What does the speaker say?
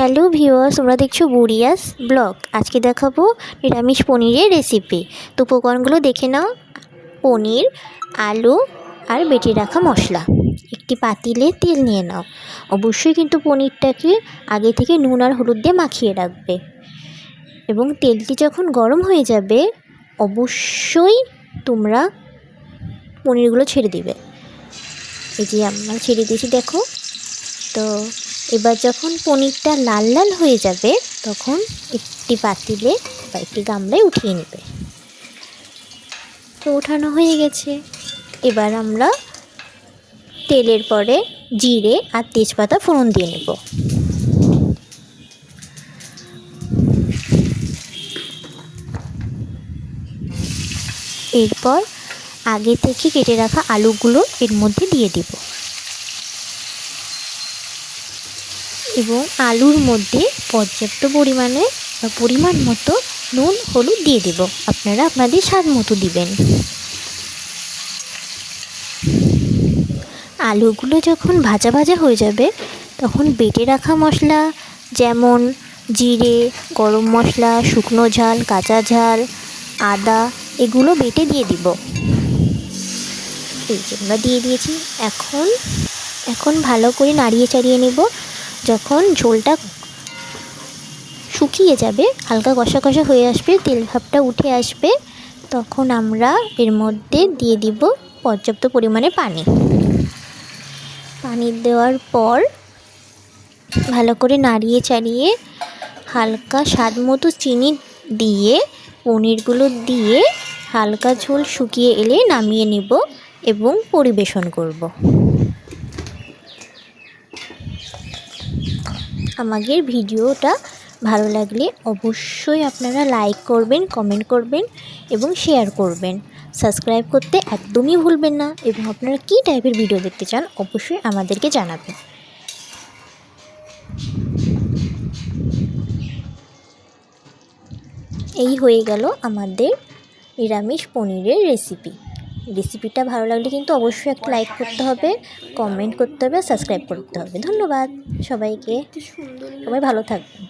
Hello viewers, তোমরা দেখছ বুড়িয়াস blog. আজকে দেখাবো নিরামিষ পনিরের রেসিপি তো উপকরণগুলো দেখে নাও। পনির, আলু আর বেটে রাখা মশলা। একটি পাতিলে তেল নিয়ে নাও। অবশ্যই কিন্তু পনিরটাকে আগে থেকে নুন আর হলুদ দিয়ে মাখিয়ে রাখবে। এবং তেলটি যখন গরম হয়ে যাবে, অবশ্যই তোমরা পনিরগুলো ছেড়ে দিবে। এই যে আমরা ছেড়ে দিয়েছি, দেখো। তো এবার যখন পনিরটা লাল লাল হয়ে যাবে, তখন একটি পাতিলে বা একটি গামলায় উঠিয়ে নেবে। তো ওঠানো হয়ে গেছে। এবার আমরা তেলের পরে জিরে আর তেজপাতা ফোড়ন দিয়ে নেব। এরপর আগে থেকে কেটে রাখা আলুগুলো এর মধ্যে দিয়ে দেবো। এবং আলুর মধ্যে পর্যাপ্ত পরিমাণে বা পরিমাণ মতো নুন, হলুদ দিয়ে দেব। আপনারা আপনাদের স্বাদ মতো দিবেন। আলুগুলো যখন ভাজা ভাজা হয়ে যাবে, তখন বেটে রাখা মশলা যেমন জিরে, গরম মশলা, শুকনো ঝাল, কাঁচা ঝাল, আদা, এগুলো বেটে দিয়ে দিব। এই যে আমরা দিয়ে দিয়েছি। এখন এখন ভালো করে নাড়িয়ে চাড়িয়ে নেব। যখন ঝোলটা শুকিয়ে যাবে, হালকা কষা কষা হয়ে আসবে, তেল ভাবটা উঠে আসবে, তখন আমরা এর মধ্যে দিয়ে দিব পর্যাপ্ত পরিমাণে পানি। পানি দেওয়ার পর ভালো করে নাড়িয়ে চাড়িয়ে হালকা স্বাদ মতো চিনি দিয়ে, পনিরগুলো দিয়ে হালকা ঝোল শুকিয়ে এলে নামিয়ে নেব এবং পরিবেশন করব। আমাদের ভিডিওটা ভালো লাগলে অবশ্যই আপনারা লাইক করবেন কমেন্ট করবেন এবং শেয়ার করবেন। সাবস্ক্রাইব করতে একদমই ভুলবেন না এবং আপনারা কী টাইপের ভিডিও দেখতে চান অবশ্যই আমাদেরকে জানাবেন। এই হয়ে গেল আমাদের নিরামিষ পনিরের রেসিপি রেসিপিটা ভালো লাগলে কিন্তু অবশ্যই একটা লাইক করতে হবে কমেন্ট করতে হবে সাবস্ক্রাইব করতে হবে। ধন্যবাদ সবাইকে। সবাই ভালো থাকবেন।